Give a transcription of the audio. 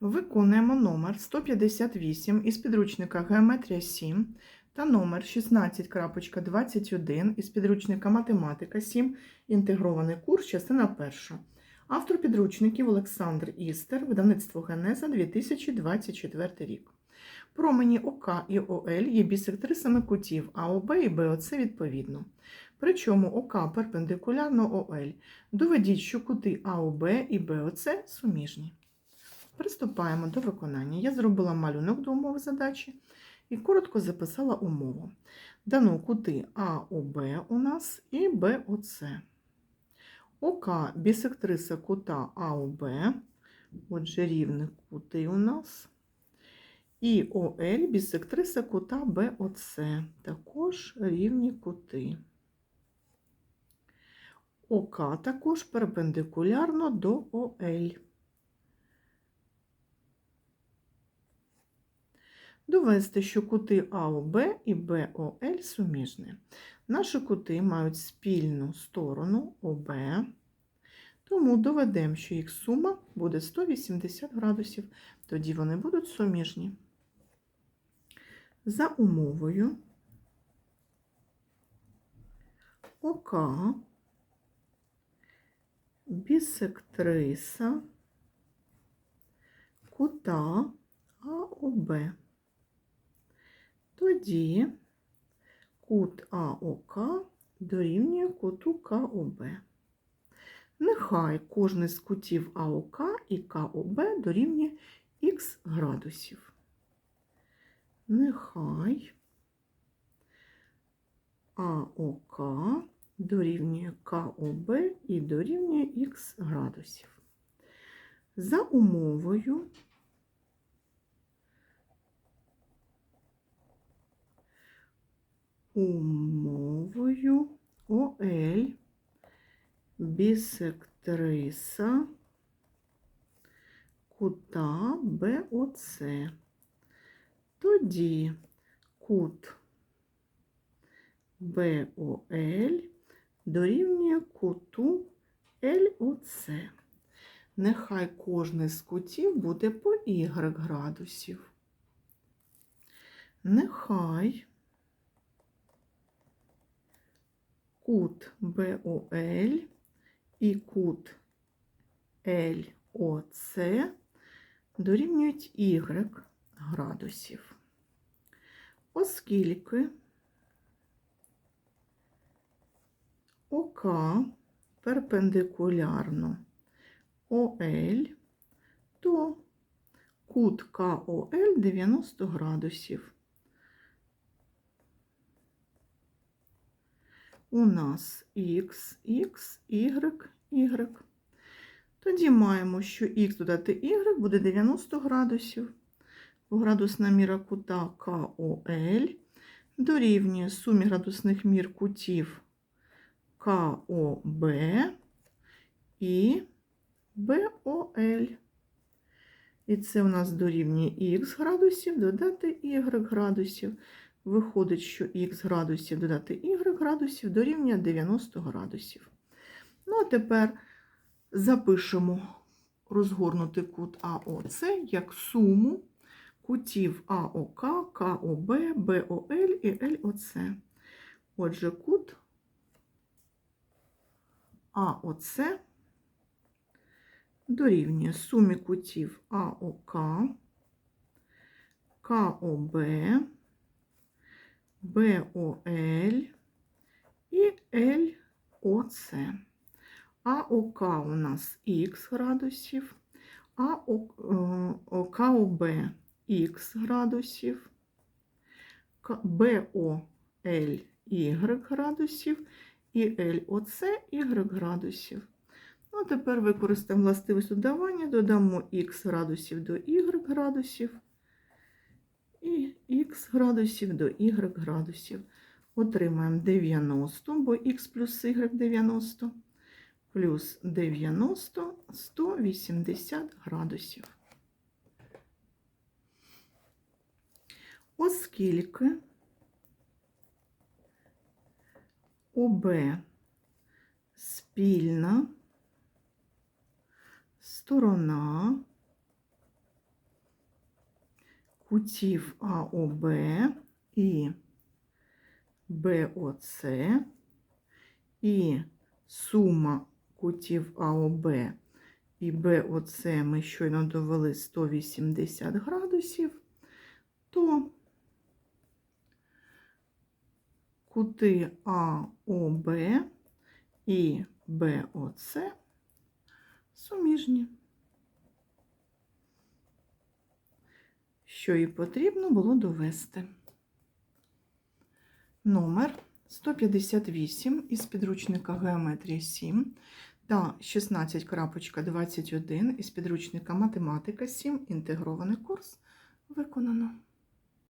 Виконуємо номер 158 із підручника Геометрія 7 та номер 16.21 із підручника Математика 7, інтегрований курс, частина перша. Автор підручників Олександр Істер, видавництво Генеза 2024 рік. Промені ОК і ОЛ є бісектрисами кутів АОБ і БОЦ відповідно. Причому ОК перпендикулярно ОЛ. Доведіть, що кути АОБ і БОЦ суміжні. Приступаємо до виконання. Я зробила малюнок до умови задачі і коротко записала умову. Дано кути АОБ у нас і БОЦ. ОК бісектриса кута АОБ, отже, рівні кути у нас. І ОЛ бісектриса кута БОЦ, також рівні кути. ОК також перпендикулярно до ОЛ. Довести, що кути АОБ і БОЛ суміжні. Наші кути мають спільну сторону ОБ, тому доведемо, що їх сума буде 180 градусів, тоді вони будуть суміжні. За умовою ОК бісектриса кута АОБ. Тоді кут АОК дорівнює куту КОБ. Нехай кожний з кутів АОК і КОБ дорівнює х градусів. Нехай АОК дорівнює КОБ і дорівнює х градусів. За умовою умовою ОЛ бісектриса кута БОЦ. Тоді кут БОЛ дорівнює куту ЛОЦ. Нехай кожний з кутів буде по y градусів. Нехай кут БОЛ і кут ЛОЦ дорівнюють y градусів. Оскільки ОК перпендикулярно ОЛ, то кут КОЛ 90 градусів. У нас х, х, y, y. Тоді маємо, що х додати y буде 90 градусів. Градусна міра кута КОЛ дорівнює сумі градусних мір кутів КОБ і БОЛ. І це у нас дорівнює х градусів додати y градусів. Виходить, що х градусів додати y градусів дорівнює 90 градусів. Ну, а тепер запишемо розгорнутий кут АОЦ як суму кутів АОК, КОБ, БОЛ і ЛОЦ. Отже, кут АОЦ дорівнює сумі кутів АОК, КОБ, БОЛ і ЛОЦ. АОК у нас х градусів, а КОБ х градусів, БОЛ y градусів і ЛОЦ y градусів. Ну, тепер використаємо властивість додавання, додамо х градусів до y градусів х градусів до y градусів. Отримаємо 90, бо х плюс y 90, плюс 90 180 градусів. Оскільки ОБ спільна сторона кутів АОБ і БОЦ і сума кутів АОБ і БОЦ ми щойно довели 180 градусів, то кути АОБ і БОЦ суміжні. Що і потрібно було довести. Номер 158 із підручника Геометрія 7 та 16.21 із підручника Математика 7. Інтегрований курс виконано.